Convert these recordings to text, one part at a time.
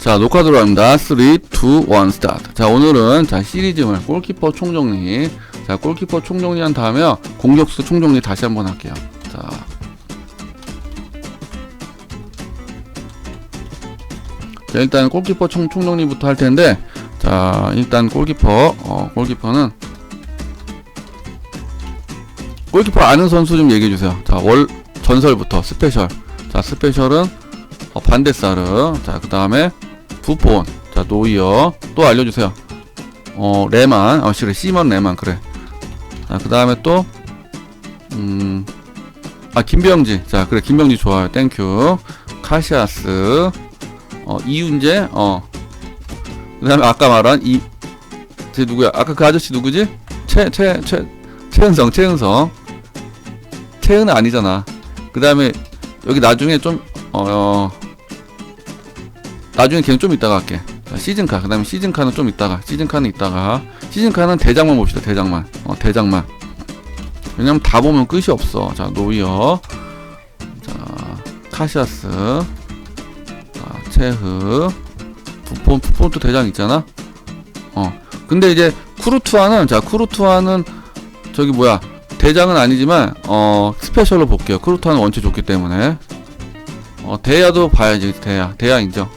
자, 녹화 들어갑니다. 3, 2, 1, 스타트. 자, 오늘은, 자, 시리즈물, 골키퍼 총정리. 자, 골키퍼 총정리 한 다음에, 공격수 총정리 다시 한번 할게요. 자. 자, 일단 골키퍼 총, 총정리부터 할 텐데, 자, 일단 골키퍼, 어, 골키퍼는, 골키퍼 아는 선수 좀 얘기해 주세요. 자, 월, 전설부터, 스페셜. 자, 스페셜은, 어, 반데사르. 자, 그 다음에, 부폰. 자, 노이어. 또 알려주세요. 어, 레만. 어, 싫어. 시먼 레만. 그래. 자, 그 다음에 또, 음, 아, 김병지. 자, 그래. 김병지 좋아요. 땡큐. 카시아스. 어, 이윤재. 어. 그 다음에 아까 말한 이, 쟤 누구야? 아까 그 아저씨 누구지? 최, 최, 최, 최은성, 최은성. 최은은 아니잖아. 그 다음에 여기 나중에 좀, 어, 어 나중에 걔는 좀 이따가 할게. 자, 시즌카. 그 다음에 시즌카는 좀 이따가. 시즌카는 이따가. 시즌카는 대장만 봅시다. 대장만. 어, 대장만. 왜냐면 다 보면 끝이 없어. 자, 노이어. 자, 카시아스. 자, 체흐. 부폰, 부폰도 대장 있잖아? 어. 근데 이제 쿠르투아는, 자, 쿠르투아는 저기 뭐야. 대장은 아니지만, 어, 스페셜로 볼게요. 쿠르투아는 원체 좋기 때문에. 어, 대야도 봐야지, 대야. 대야 인정.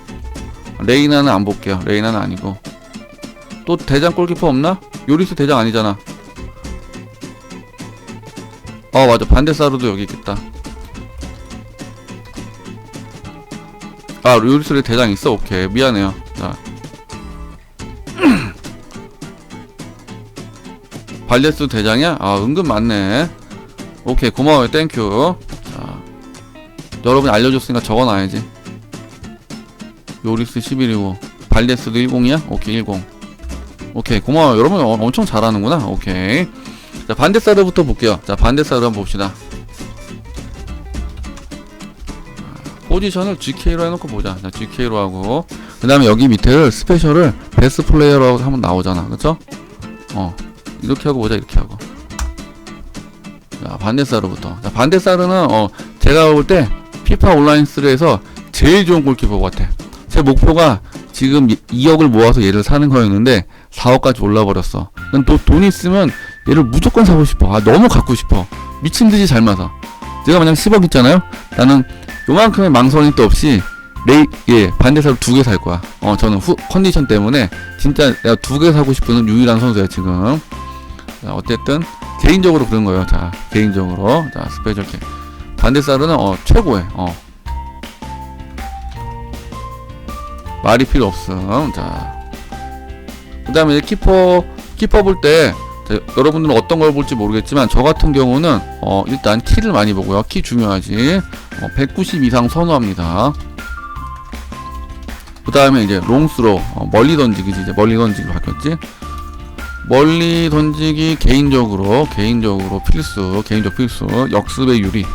레이나는 안 볼게요. 레이나는 아니고. 또 대장 골키퍼 없나? 요리스 대장 아니잖아. 어 맞아 반데사르도 여기 있겠다. 아 요리스의 대장 있어? 오케이 미안해요. 자. 발레스 대장이야? 아 은근 많네. 오케이 고마워요 땡큐. 자 여러분이 알려줬으니까 적어놔야지. 요리스 11이고 발레스도 10이야? 오케이 10 오케이 고마워요. 여러분 어, 엄청 잘하는구나. 오케이. 자 반대사르부터 볼게요. 자 반대사르 한번 봅시다. 포지션을 GK로 해놓고 보자. 자 GK로 하고. 그 다음에 여기 밑에를 스페셜을 베스트 플레이어로 한번 나오잖아. 그쵸? 어 이렇게 하고 보자 이렇게 하고. 자 반대사르부터. 자 반대사르는 어 제가 볼 때 피파 온라인 3에서 제일 좋은 골키퍼 같아 제 목표가 지금 2억을 모아서 얘를 사는 거였는데 4억까지 올라 버렸어. 난 또 돈 있으면 얘를 무조건 사고 싶어. 아 너무 갖고 싶어. 미친 듯이 잘 맞아. 제가 만약 10억 있잖아요. 나는 요만큼의 망설임 도 없이 레이 예 반대사로 두 개 살 거야. 어 저는 후 컨디션 때문에 진짜 내가 두 개 사고 싶은 유일한 선수야 지금. 자 어쨌든 개인적으로 그런 거예요. 자 개인적으로 자 스페셜 캐 반대사르는 어 최고해. 어 말이 필요 없음. 자. 그 다음에 키퍼, 키퍼 볼 때, 자, 여러분들은 어떤 걸 볼지 모르겠지만, 저 같은 경우는, 어, 일단 키를 많이 보고요. 키 중요하지. 어, 190 이상 선호합니다. 그 다음에 이제 롱스로, 어, 멀리 던지기지. 이제 멀리 던지기로 바뀌었지. 멀리 던지기 개인적으로, 개인적으로 필수, 개인적 필수, 역습의 유리.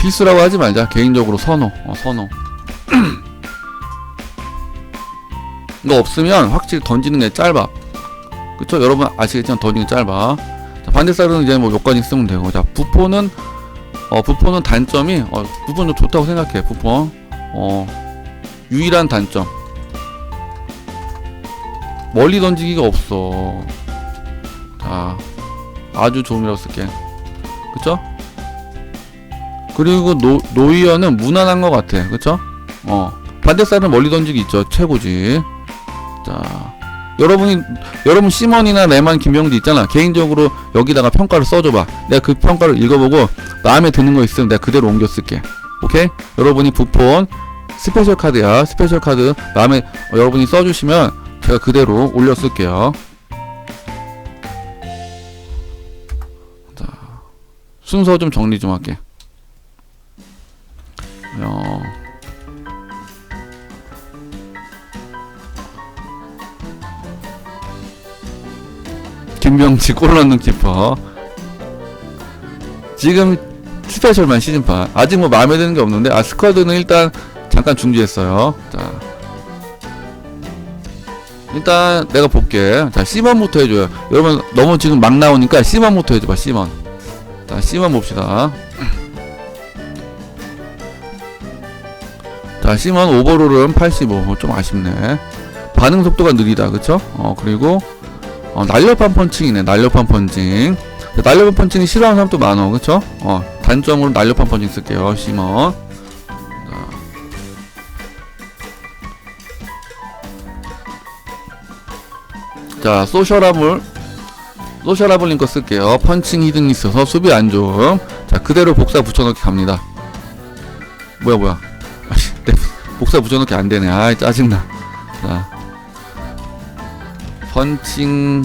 필수라고 하지 말자. 개인적으로 선호. 어, 선호. 이거 없으면 확실히 던지는 게 짧아. 그쵸? 여러분 아시겠지만 던지는 게 짧아. 자, 반대사르는 이제 뭐 여기까지 쓰면 되고. 자, 부포는, 어, 부포는 단점이, 어, 부포는 좋다고 생각해. 부포. 어, 유일한 단점. 멀리 던지기가 없어. 자, 아주 좋음이라고 쓸게. 그쵸? 그리고 노, 노이어는 무난한 것 같아. 그쵸? 어. 반대살은 멀리 던지기 있죠. 최고지. 자. 여러분이, 여러분 시먼이나 레만 김병지 있잖아. 개인적으로 여기다가 평가를 써줘봐. 내가 그 평가를 읽어보고 마음에 드는 거 있으면 내가 그대로 옮겨 쓸게. 오케이? 여러분이 부폰 스페셜 카드야. 스페셜 카드 마음에 어, 여러분이 써주시면 제가 그대로 올려 쓸게요. 자. 순서 좀 정리 좀 할게. 어. 김병지 골 넣는 키퍼. 지금 스페셜만 시즌판. 아직 뭐 마음에 드는 게 없는데, 아, 스쿼드는 일단 잠깐 중지했어요. 자. 일단 내가 볼게. 자, 시먼부터 해줘요. 여러분, 너무 지금 막 나오니까 시먼부터 해줘봐, 시먼. 자, 시먼 봅시다. 자, 시먼 오버롤은 85. 좀 아쉽네. 반응 속도가 느리다. 그쵸? 어, 그리고, 어, 날렵한 펀칭이네. 날렵한 펀칭. 자, 날렵한 펀칭이 싫어하는 사람도 많어. 그쵸? 어, 단점으로 날렵한 펀칭 쓸게요. 시먼. 자, 소셜화물. 소셜화물 링거 쓸게요. 펀칭 히든이 있어서 수비 안 좋음. 자, 그대로 복사 붙여넣기 갑니다. 뭐야, 뭐야. 복사 붙여넣기 안 되네. 아이, 짜증나. 자. 펀칭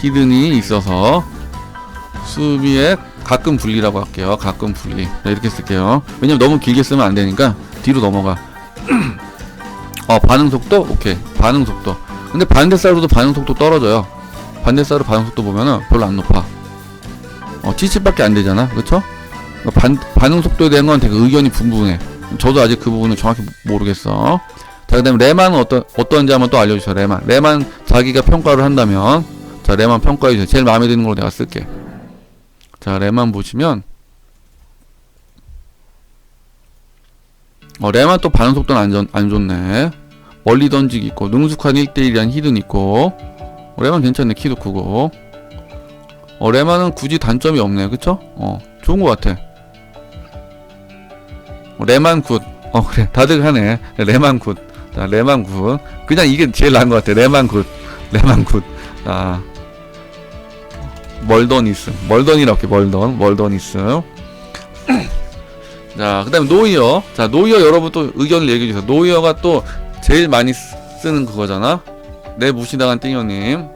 히든이 있어서 수비에 가끔 분리라고 할게요. 가끔 분리. 자, 이렇게 쓸게요. 왜냐면 너무 길게 쓰면 안 되니까 뒤로 넘어가. 어, 반응 속도? 오케이. 반응 속도. 근데 반대사로도 반응 속도 떨어져요. 반대사로 반응 속도 보면은 별로 안 높아. 어, 70밖에 안 되잖아. 그쵸? 그러니까 반, 반응 속도에 대한 건 되게 의견이 분분해. 저도 아직 그 부분은 정확히 모르겠어. 자, 그 다음에 레만은 어떤, 어떤지 한번 또 알려주세요. 레만. 레만 자기가 평가를 한다면, 자, 레만 평가해주세요. 제일 마음에 드는 걸로 내가 쓸게. 자, 레만 보시면, 어, 레만 또 반응 속도는 안, 좋- 안 좋네. 멀리 던지기 있고, 능숙한 1대1이란 히든 있고, 어, 레만 괜찮네. 키도 크고. 어, 레만은 굳이 단점이 없네. 그쵸? 어, 좋은 것 같아. 어, 레만 굿. 어, 그래. 다들 하네. 레만 굿. 자, 레만 굿. 그냥 이게 제일 나은 것 같아. 레만 굿. 레만 굿. 자, 멀더니스. 멀던이라고 할게, 멀던. 멀더니스. 자, 그 다음에 노이어. 자, 노이어 여러분 또 의견을 얘기해 주세요. 노이어가 또 제일 많이 쓰- 쓰는 그거잖아. 내 무시당한 띵여님.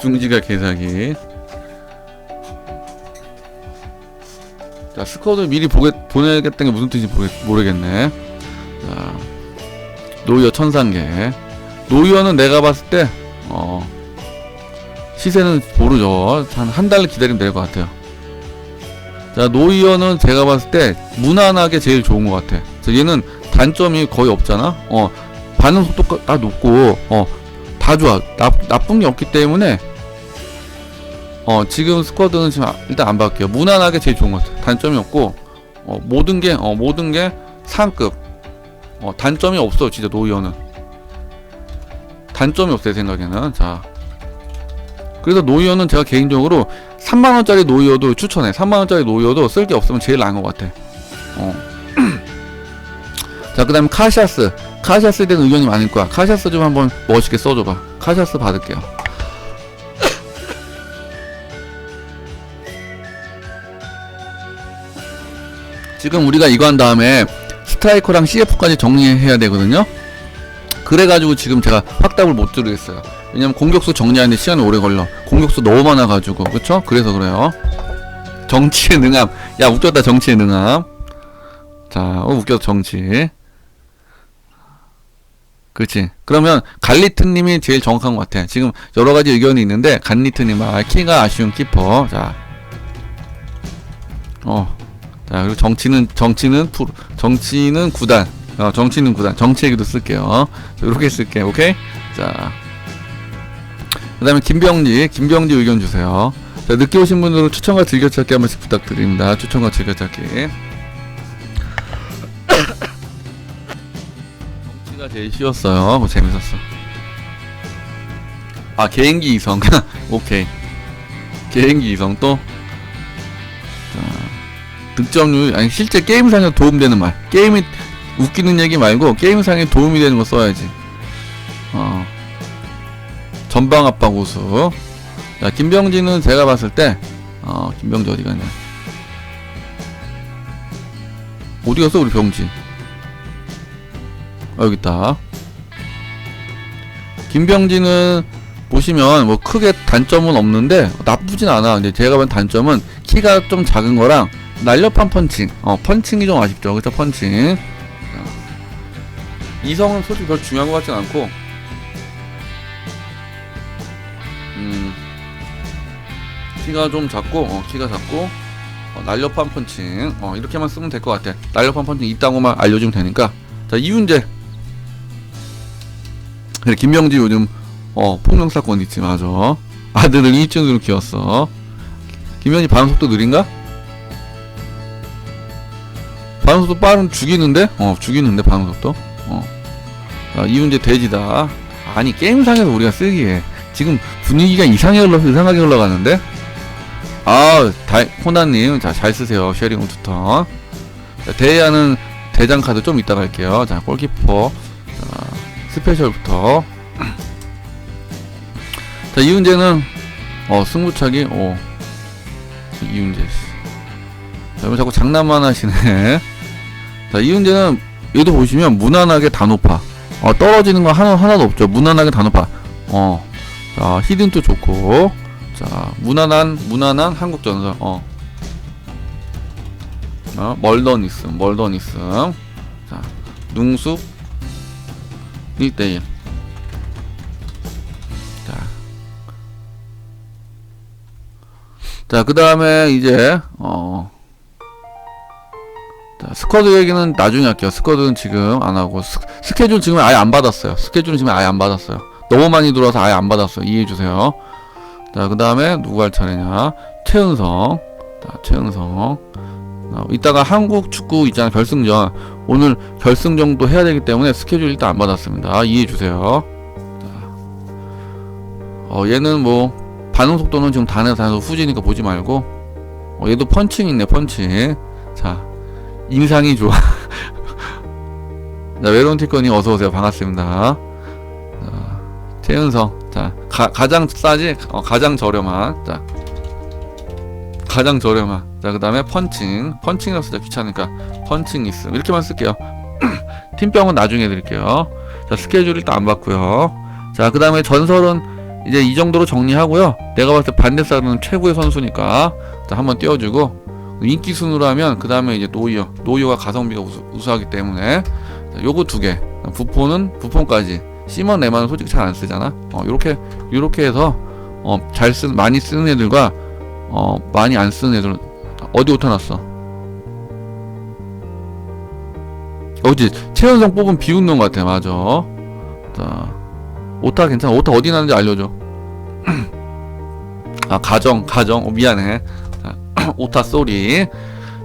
중지가 개사기. 자, 스쿼드 미리 보게, 보내겠다는 게 무슨 뜻인지 모르, 모르겠네. 자, 노이어 천상계. 노이어는 내가 봤을 때, 어, 시세는 모르죠. 한 한달 기다리면 될 것 같아요. 자, 노이어는 제가 봤을 때 무난하게 제일 좋은 것 같아. 자, 얘는 단점이 거의 없잖아. 어, 반응 속도가 다 높고, 어, 다 좋아. 나, 나쁜 게 없기 때문에, 어, 지금 스쿼드는 지금 아- 일단 안 바뀌어. 무난하게 제일 좋은 것 같아. 단점이 없고, 어, 모든 게, 어, 모든 게 상급. 어, 단점이 없어, 진짜 노이어는. 단점이 없어, 내 생각에는. 자. 그래서 노이어는 제가 개인적으로 3만원짜리 노이어도 추천해. 3만원짜리 노이어도 쓸 게 없으면 제일 나은 것 같아. 어. 자, 그 다음에 카샤스. 카샤스에 대한 의견이 많을 거야. 카샤스 좀 한번 멋있게 써줘봐. 카샤스 받을게요. 지금 우리가 이거 한 다음에 스트라이커랑 CF까지 정리해야 되거든요. 그래가지고 지금 제가 확답을 못 드리겠어요. 왜냐면 공격수 정리하는데 시간이 오래 걸려. 공격수 너무 많아가지고. 그쵸? 그래서 그래요. 정치의 능함. 야, 웃겼다, 정치의 능함. 자, 어, 웃겼다, 정치. 그렇지. 그러면 갈리트님이 제일 정확한 것 같아. 지금 여러 가지 의견이 있는데 갈리트님 아 키가 아쉬운 키퍼. 자, 어, 자 그리고 정치는 정치는 프로, 정치는 구단. 어, 정치는 구단. 정치 얘기도 쓸게요. 자, 이렇게 쓸게요. 오케이. 자, 그 다음에 김병지, 김병지 의견 주세요. 자, 늦게 오신 분들은 추천과 즐겨찾기 한 번씩 부탁드립니다. 추천과 즐겨찾기. 정치가 제일 쉬웠어요. 그거 재밌었어. 아 개인기 이성. 오케이. 개인기 이성 또. 자, 득점률 아니 실제 게임상에 도움되는 말. 게임이 웃기는 얘기 말고 게임상에 도움이 되는 거 써야지. 어. 전방 압박 우수. 자, 김병진은 제가 봤을 때, 어, 김병지 어디 갔냐. 어디 갔어, 우리 병지? 어, 여기 있다. 김병진은 보시면 뭐 크게 단점은 없는데 나쁘진 않아. 근데 제가 본 단점은 키가 좀 작은 거랑 날렵한 펀칭. 어, 펀칭이 좀 아쉽죠. 그쵸, 펀칭. 자. 이성은 솔직히 별 중요한 것 같진 않고, 음, 키가 좀 작고, 어, 키가 작고, 어, 날렵한 펀칭, 어, 이렇게만 쓰면 될 것 같아. 날렵한 펀칭 있다고만 알려주면 되니까. 자, 이윤재. 그래, 김명지 요즘, 어, 폭력 사건 있지, 맞아. 아들을 일진으로 키웠어. 김현이 반응 속도 느린가? 반응 속도 빠른 죽이는데? 어, 죽이는데, 반응 속도? 어. 자, 이문제 돼지다. 아니, 게임상에서 우리가 쓰기에. 지금 분위기가 이상하게 흘러, 이상하게 흘러가는데? 아, 다, 호나님. 자, 잘 쓰세요. 쉐링 우투턴. 자, 대야는 대장 카드 좀 이따 갈게요. 자, 골키퍼. 자, 스페셜부터. 자, 이문제는, 어, 승부차기, 오. 자, 왜 자꾸 장난만 하시네. 자, 이 문제는, 얘도 보시면 무난하게 다 높아. 어, 떨어지는 거 하나, 하나도 없죠. 무난하게 다 높아. 어. 자, 히든도 좋고. 자, 무난한, 무난한 한국 전설. 어. 어, 멀던 있음. 자, 능숙 1대1. 자. 자, 그 다음에 이제, 어. 자, 스쿼드 얘기는 나중에 할게요. 스쿼드는 지금 안 하고. 스, 스케줄 지금 아예 안 받았어요. 스케줄은 지금 아예 안 받았어요. 너무 많이 들어와서 아예 안 받았어요. 이해해 주세요. 자, 그 다음에 누구 할 차례냐. 최은성. 자, 최은성. 어, 이따가 한국 축구 있잖아 결승전 오늘 결승전도 해야 되기 때문에 스케줄 일단 안 받았습니다 이해해 주세요 자, 어 얘는 뭐 반응 속도는 지금 단에서 단에서 후지니까 보지 말고 어, 얘도 펀칭 있네 펀칭 자 인상이 좋아. 자 외론티건이 어서 오세요. 반갑습니다. 자 최은성. 자 가, 가장 싸지? 어, 가장 저렴한. 자 가장 저렴한. 자 그 다음에 펀칭. 펀칭이라고 쓰자. 귀찮으니까. 펀칭 있음. 이렇게만 쓸게요. 팀병은 나중에 드릴게요. 자 스케줄 일단 안 받고요. 자 그 다음에 전설은 이제 이 정도로 정리하고요. 내가 봤을 때 반대사는 최고의 선수니까. 자 한번 띄워주고 인기 순으로 하면 그 다음에 이제 노이어 노이어가 가성비가 우수, 우수하기 때문에. 자, 요거 두개. 부폰은 부폰까지. 시먼 레만은 솔직히 잘 안 쓰잖아. 어 요렇게 요렇게 해서 어 잘 쓰 많이 쓰는 애들과 어 많이 안 쓰는 애들 어디 오타 났어? 어디? 최현성 뽑은 비웃는 것 같아. 맞아. 자 오타 괜찮아. 오타 어디 났는지 알려줘. 아 가정 가정. 어, 미안해. 자, 오타 쏘리.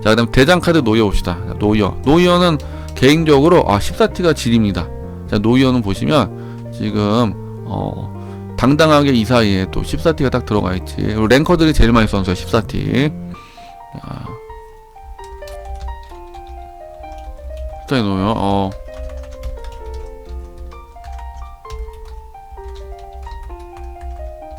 자 그다음 대장 카드 노이어 봅시다. 자, 노이어. 노이어는 개인적으로 아 14T가 질입니다. 자 노이어는 보시면 지금 어 당당하게 이 사이에 또 14T가 딱 들어가 있지. 랭커들이 제일 많이 써서 14T 자. 일단 놓여 어.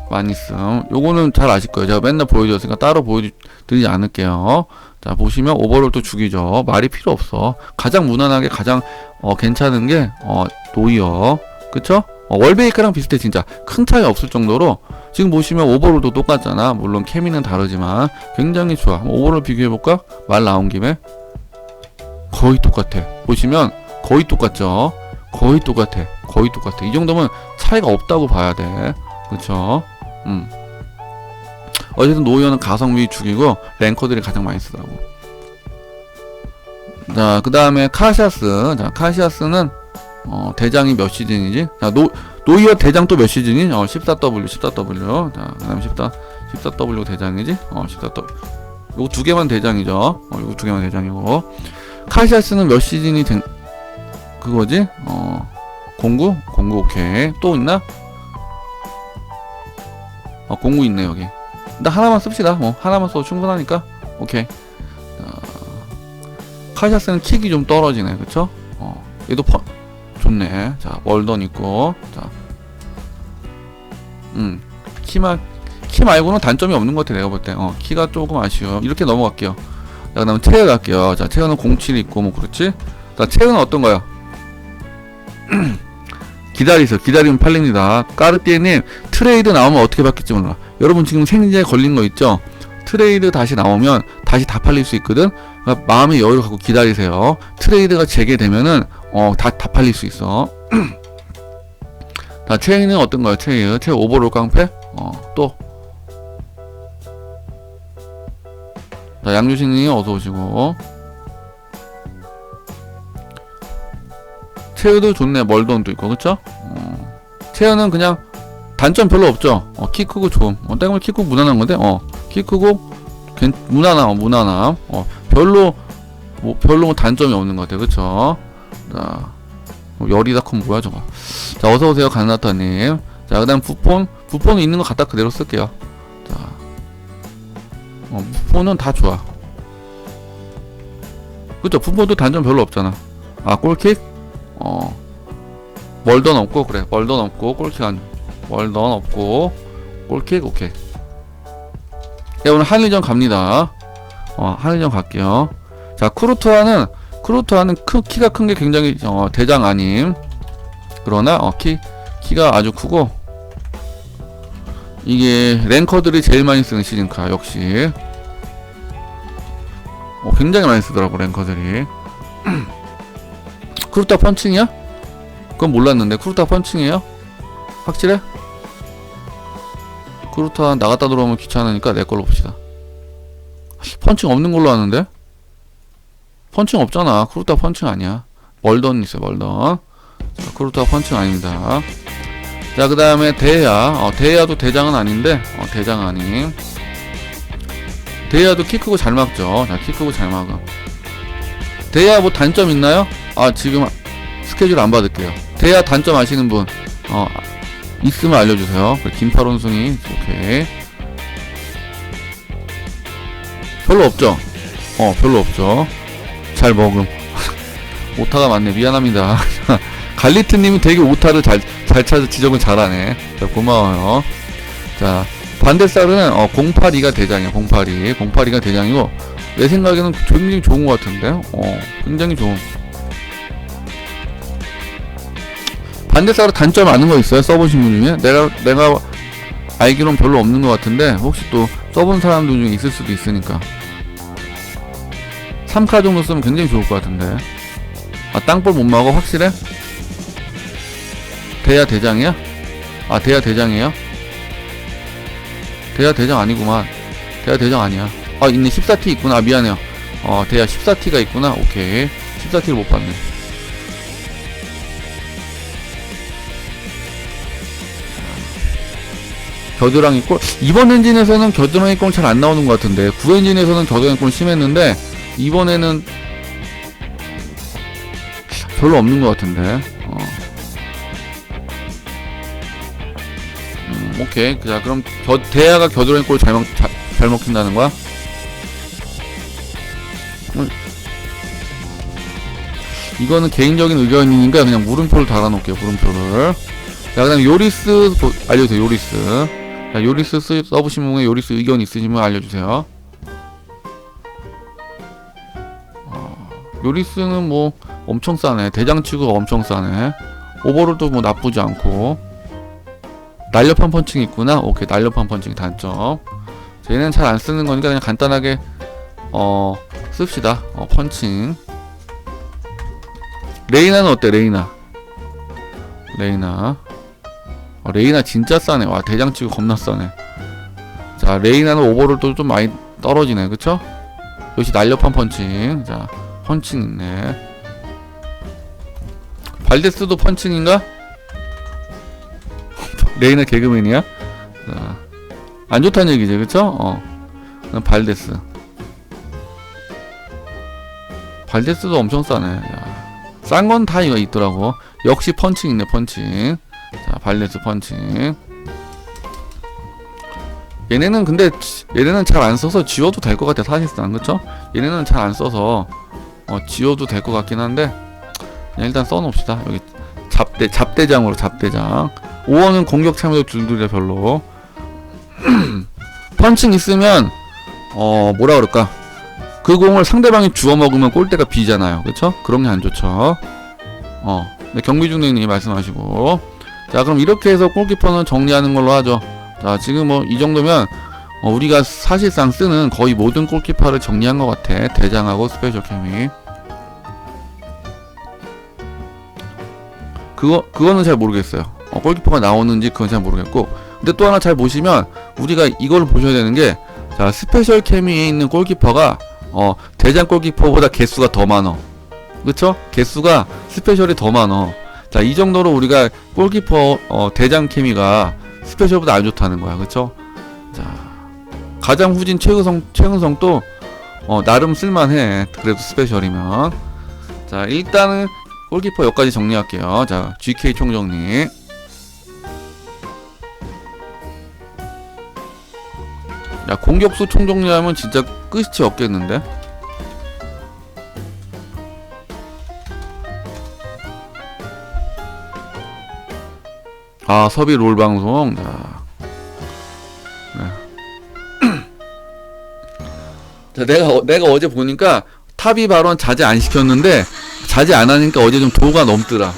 많이 씀 요거는 잘 아실 거예요. 제가 맨날 보여줬으니까 따로 보여 드리지 않을게요. 자 보시면 오버롤 또 죽이죠. 말이 필요 없어. 가장 무난하게 가장 어 괜찮은 게 어 노이어. 그쵸? 어, 월베이크랑 비슷해 진짜. 큰 차이 없을 정도로. 지금 보시면 오버롤도 똑같잖아. 물론 케미는 다르지만 굉장히 좋아. 오버롤 비교해볼까? 말 나온 김에? 거의 똑같아. 보시면 거의 똑같죠? 거의 똑같아. 거의 똑같아. 이 정도면 차이가 없다고 봐야 돼. 그쵸? 음 어쨌든 노이어는 가성비 죽이고 랭커들이 가장 많이 쓰더라고 자 그 다음에 카시아스 자 카시아스는 어, 대장이 몇 시즌이지? 자, 노, 노이어 대장 또 몇 시즌이? 어, 14W, 14W. 자, 그 다음 14, 14W 대장이지? 어, 14W. 요거 두 개만 대장이죠. 어, 요거 두 개만 대장이고. 카시아스는 몇 시즌이 된, 그거지? 어, 공구? 공구, 오케이. 또 있나? 어, 공구 있네, 여기. 일단 하나만 씁시다. 뭐, 하나만 써도 충분하니까. 오케이. 어, 카시아스는 킥이 좀 떨어지네, 그쵸? 어, 얘도 퍼, 좋네. 자, 월던 있고. 자. 음. 키만 키 말고는 단점이 없는 것 같아 내가 볼 때. 어, 키가 조금 아쉬워. 이렇게 넘어갈게요. 자, 그다음에 체어 갈게요. 자, 체어는 07 있고 뭐 그렇지? 자, 체어는 어떤가요? 기다리세요. 기다리면 팔립니다. 까르띠에님 트레이드 나오면 어떻게 바뀔지 몰라. 여러분 지금 생리에 걸린 거 있죠? 트레이드 다시 나오면 다시 다 팔릴 수 있거든. 그러니까 마음의 여유를 갖고 기다리세요. 트레이드가 재개되면은 어, 다, 다 팔릴 수 있어. 자, 체인은 어떤가요? 체인. 체인 오버롤 깡패? 어, 또. 자, 양주신님 어서 오시고. 체어도 좋네. 멀던도 있고, 그쵸? 어, 체어는 그냥 단점 별로 없죠? 어, 키 크고 좋음. 어, 땡을 키 크고 무난한 건데, 어, 키 크고, 괜, 무난함, 무난함. 어, 별로 뭐 별로 뭐 단점이 없는 것 같아요. 그쵸? 자, 뭐 열이다컴 뭐야 저거? 자, 어서 오세요 가나타님. 자, 그 다음 부폰 부폰은 있는 거 갖다 그대로 쓸게요. 자, 어, 부폰은 다 좋아. 그쵸? 부폰도 단점 별로 없잖아. 아, 골킥? 어, 멀던 없고 그래. 멀던 없고 골킥 안. 멀던 없고 골킥 오케이. 네, 오늘 한일전 갑니다. 어, 한일전 갈게요. 자, 크루토아는 크루토아는 크, 키가 큰 게 굉장히 어, 대장 아님. 그러나 어, 키 키가 아주 크고 이게 랭커들이 제일 많이 쓰는 시즌카 역시 어, 굉장히 많이 쓰더라고 랭커들이. 크루토아 펀칭이야? 그건 몰랐는데 크루토아 펀칭이에요? 확실해? 크루토아 나갔다 들어오면 귀찮으니까 내 걸로 봅시다. 펀칭 없는 걸로 아는데? 펀칭 없잖아. 크루타 펀칭 아니야. 멀던 있어요, 멀던. 자, 크루타 펀칭 아닙니다. 자, 그 다음에 대야. 어, 대야도 대장은 아닌데, 어, 대장 아님. 대야도 키 크고 잘 막죠. 자, 키 크고 잘 막음. 대야 뭐 단점 있나요? 아, 지금 스케줄 안 받을게요. 대야 단점 아시는 분, 어, 있으면 알려주세요. 그래, 김파론숭이, 오케이. 별로 없죠? 어, 별로 없죠. 잘 먹음. 오타가 많네. 미안합니다. 갈리트님이 되게 오타를 잘, 잘 찾아 지적을 잘하네. 자, 고마워요. 자, 반대살은, 어, 082가 대장이야. 082. 082가 대장이고, 내 생각에는 굉장히 좋은 것 같은데? 어, 굉장히 좋은. 반대살은 단점 아는 거 있어요? 써보신 분 중에? 내가, 내가 알기로는 별로 없는 것 같은데, 혹시 또 써본 사람들 중에 있을 수도 있으니까. 3카 정도 쓰면 굉장히 좋을 것 같은데. 아, 땅볼 못 막어? 확실해? 대야 대장이야? 아, 대야 대장이에요? 대야 대장 아니구만. 대야 대장 아니야. 아, 있네. 14T 있구나. 아, 미안해요. 어, 대야 14T가 있구나. 오케이. 14T를 못 봤네. 겨드랑이 골 이번 엔진에서는 겨드랑이 골잘안 나오는 것 같은데 9 엔진에서는 겨드랑이 골 심했는데 이번에는 별로 없는 것 같은데. 어. 음, 오케이. 자, 그럼 겨, 대야가 겨드랑이 골잘 먹, 잘, 잘 먹힌다는 거야? 음. 이거는 개인적인 의견이니까 그냥 물음표를 달아놓을게요. 물음표를. 자, 그 다음 요리스 보- 알려주세요. 요리스. 자, 요리스 쓰, 써보신 분에 요리스 의견 있으시면 알려주세요. 요리스는 뭐 엄청 싸네. 대장치고가 엄청 싸네. 오버롤도 뭐 나쁘지 않고. 날렵한 펀칭 있구나. 오케이, 날렵한 펀칭 단점. 얘는 잘 안 쓰는 거니까 그냥 간단하게 어 씁시다. 어 펀칭. 레이나는 어때? 레이나. 레이나. 어, 레이나 진짜 싸네. 와 대장치고 겁나 싸네. 자 레이나는 오버롤도 좀 많이 떨어지네. 그쵸? 역시 날렵한 펀칭. 자 펀칭 있네. 발데스도 펀칭인가? 레이나 개그맨이야? 자, 안 좋다는 얘기지, 그쵸? 어. 발데스. 발데스도 엄청 싸네. 싼 건 다 이거 있더라고. 역시 펀칭 있네, 펀칭. 자, 발데스 펀칭. 얘네는 근데 얘네는 잘 안 써서 지워도 될 것 같아 사실상. 그쵸? 얘네는 잘 안 써서 어, 지워도 될 것 같긴 한데 일단 써놓읍시다. 여기 잡대 잡대장으로 잡대장. 5원은 공격 참여도 줄줄이야 별로. 펀칭 있으면 어 뭐라 그럴까? 그 공을 상대방이 주워 먹으면 골대가 비잖아요. 그쵸? 그런 게 안 좋죠. 어 네, 경비중님이 말씀하시고 자 그럼 이렇게 해서 골키퍼는 정리하는 걸로 하죠 자 지금 뭐 이 정도면 어, 우리가 사실상 쓰는 거의 모든 골키퍼를 정리한 것 같아 대장하고 스페셜 캠이 그거 그거는 잘 모르겠어요. 어, 골키퍼가 나오는지 그건 잘 모르겠고. 근데 또 하나 잘 보시면 우리가 이걸 보셔야 되는 게 자, 스페셜 케미에 있는 골키퍼가 어, 대장 골키퍼보다 개수가 더 많어. 그쵸? 개수가 스페셜이 더 많어. 자, 이 정도로 우리가 골키퍼 어, 대장 케미가 스페셜보다 안 좋다는 거야. 그쵸? 자, 가장 후진 최은성 최은성도 어 나름 쓸만해. 그래도 스페셜이면. 자 일단은 골키퍼 여기까지 정리할게요. 자 GK 총정리. 야 공격수 총정리하면 진짜 끝이 없겠는데 아 섭이 롤 방송 자, 네. 자 내가 어- 내가 어제 보니까 탑이 발언 자제 안 시켰는데 자제 안 하니까 어제 좀 도가 넘더라.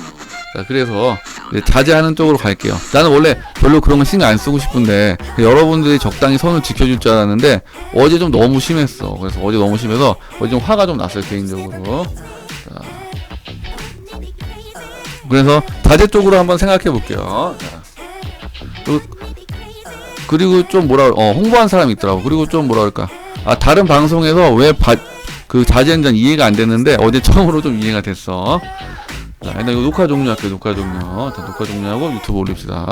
자 그래서 자제하는 쪽으로 갈게요. 나는 원래 별로 그런 거 신경 안 쓰고 싶은데 여러분들이 적당히 선을 지켜줄 줄 알았는데 어제 좀 너무 심했어. 그래서 어제 너무 심해서 어제 좀 화가 좀 났어요 개인적으로. 자. 그래서 자제 쪽으로 한번 생각해 볼게요. 자. 그- 그리고 좀 뭐라 어 홍보한 사람이 있더라고. 그리고 좀 뭐라 그럴까. 아 다른 방송에서 왜그 자제한자는 이해가 안 됐는데 어제 처음으로 좀 이해가 됐어. 자, 일단 이거 녹화 종료할게요. 녹화 종료. 자, 녹화 종료하고 유튜브 올립시다.